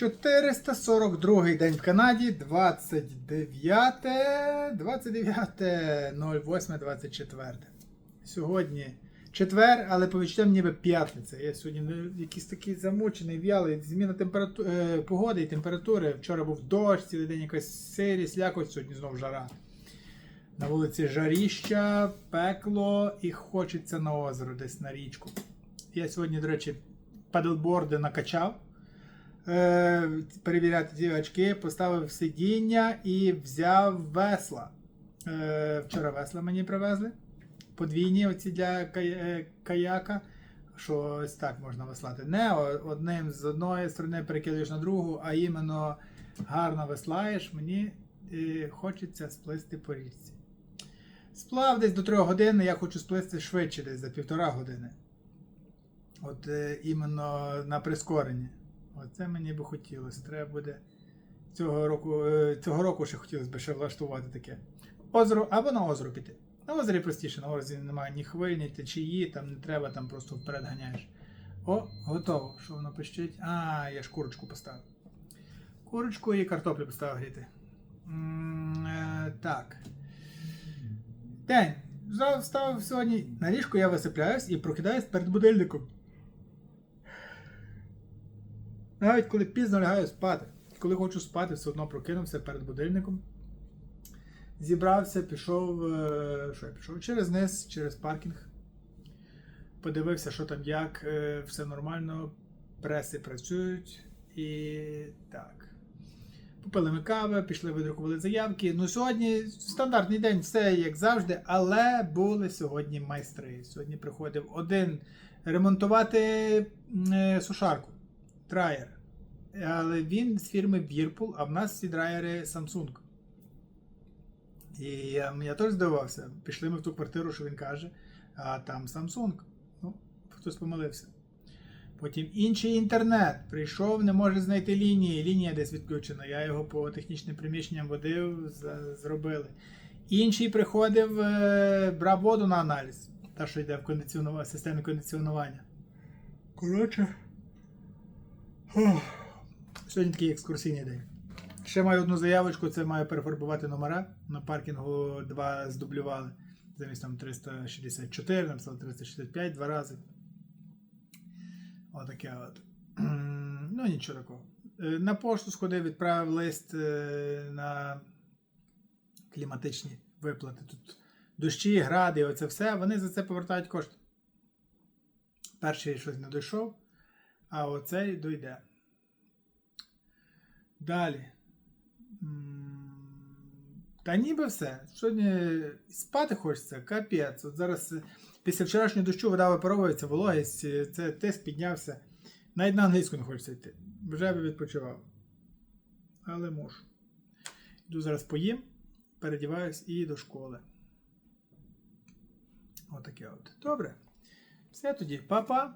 442 день в Канаді, 29, 29, 08, 24. Сьогодні четвер, але по відчуттям ніби п'ятниця. Я сьогодні ну, якийсь такий замучений, в'ялий, зміна температу... е, погоди і температури. Вчора був дощ, цілий день якась сирість, якось сьогодні знов жара. На вулиці жаріща, пекло і хочеться на озеро, десь на річку. Я сьогодні, до речі, падлборди накачав. Е, перевіряти ці очки, поставив сидіння і взяв весла. Е, вчора весла мені привезли. Подвійні оці для е, каяка. Що ось так можна веслати. Не одним з одної сторони перекидуєш на другу, а іменно гарно веслаєш. Мені хочеться сплисти по річці. Сплав десь до 3 годин, я хочу сплисти швидше, десь за півтора години. От іменно на прискоренні. Оце мені би хотілося. Треба буде цього року, е, цього року ще хотілося б ще влаштувати таке. Озеро або на озеро піти. На озері простіше, на озері немає ні хвиль, ні течії, там не треба, там просто вперед ганяєш. О, готово. Що воно пищить? А, я ж курочку поставив. Курочку і картоплю поставив гріти. Е, так. День. Встав сьогодні. На ліжку я висипляюсь і прокидаюсь перед будильником. Навіть коли пізно лягаю спати. Коли хочу спати, все одно прокинувся перед будильником. Зібрався, пішов. е, Що я пішов? Через низ, через паркінг. Подивився, що там як, е, все нормально, преси працюють. І так. Попили ми кави, пішли, видрукували заявки. Ну, сьогодні стандартний день, все як завжди, але були сьогодні майстри. Сьогодні приходив один ремонтувати е, сушарку, драйер. Але він з фірми Whirlpool, а в нас всі драйери Samsung. І я, я теж здивувався. Пішли ми в ту квартиру, що він каже, а там Samsung. Ну, хтось помилився. Потім інший інтернет. Прийшов, не може знайти лінії. Лінія десь відключена. Я його по технічним приміщенням водив, зробили. Інший приходив, е, брав воду на аналіз. Та, що йде в кондиціонува... системі кондиціонування. Коротше. Сьогодні такий екскурсійний день. Ще маю одну заявочку, це маю перефарбувати номера. На паркінгу два здублювали. Замість там 364, написали 365 два рази. Отаке от. Ну, нічого такого. Е, На пошту сходив, відправив лист е, на кліматичні виплати. Тут дощі, гради, оце все. Вони за це повертають кошти. Перший щось не дійшов, а оцей дойде. Далі. Та ніби все. Сьогодні спати хочеться, капець. От зараз е, після вчорашнього дощу вода випаровується, вологість, е, це тиск піднявся. Навіть на англійську не хочеться йти. Вже би відпочивав. Але можу. Йду зараз поїм, передіваюсь і до школи. Отаке от. Добре. Все тоді, Па-па.